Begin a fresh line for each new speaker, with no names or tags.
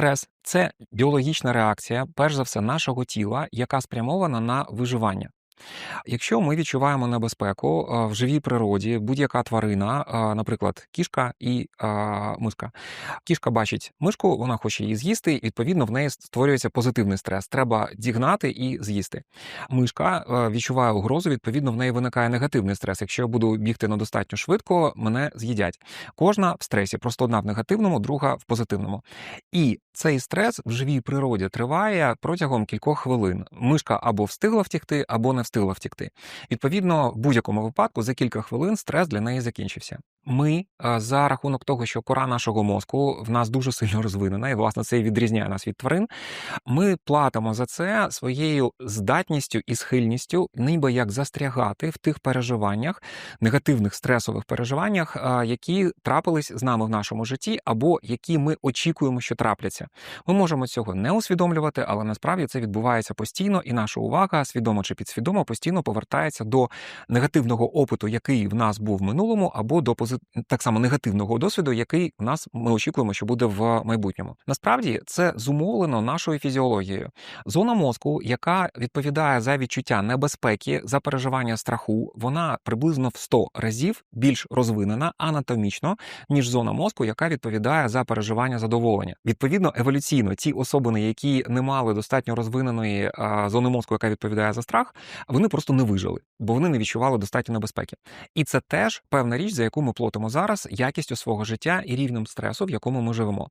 Стрес це біологічна реакція, перш за все, нашого тіла, яка спрямована на виживання. Якщо ми відчуваємо небезпеку в живій природі, будь-яка тварина, наприклад, кішка і мишка. Кішка бачить мишку, вона хоче її з'їсти, і відповідно в неї створюється позитивний стрес. Треба дігнати і з'їсти. Мишка відчуває угрозу, відповідно, в неї виникає негативний стрес. Якщо я буду бігти недостатньо швидко, мене з'їдять. Кожна в стресі, просто одна в негативному, друга в позитивному. І цей стрес в живій природі триває протягом кількох хвилин. Мишка або встигла втікти, або не встигла втікти. Відповідно, в будь-якому випадку за кілька хвилин стрес для неї закінчився. Ми е, за рахунок того, що кора нашого мозку в нас дуже сильно розвинена, і власне це і відрізняє нас від тварин. Ми платимо за це своєю здатністю і схильністю, ніби як застрягати в тих переживаннях, негативних стресових переживаннях, е, які трапились з нами в нашому житті, або які ми очікуємо, що трапляться. Ми можемо цього не усвідомлювати, але насправді це відбувається постійно, і наша увага, свідомо чи підсвідомо, постійно повертається до негативного опиту, який в нас був в минулому, або до позит... так само негативного досвіду, який в нас ми очікуємо, що буде в майбутньому. Насправді це зумовлено нашою фізіологією. Зона мозку, яка відповідає за відчуття небезпеки, за переживання страху, вона приблизно в 100 разів більш розвинена анатомічно, ніж зона мозку, яка відповідає за переживання задоволення. Відповідно, еволюційно ті особини, які не мали достатньо розвиненої зони мозку, яка відповідає за страх, вони просто не вижили, бо вони не відчували достатньо небезпеки. І це теж певна річ, за яку ми платимо зараз якістю свого життя і рівнем стресу, в якому ми живемо.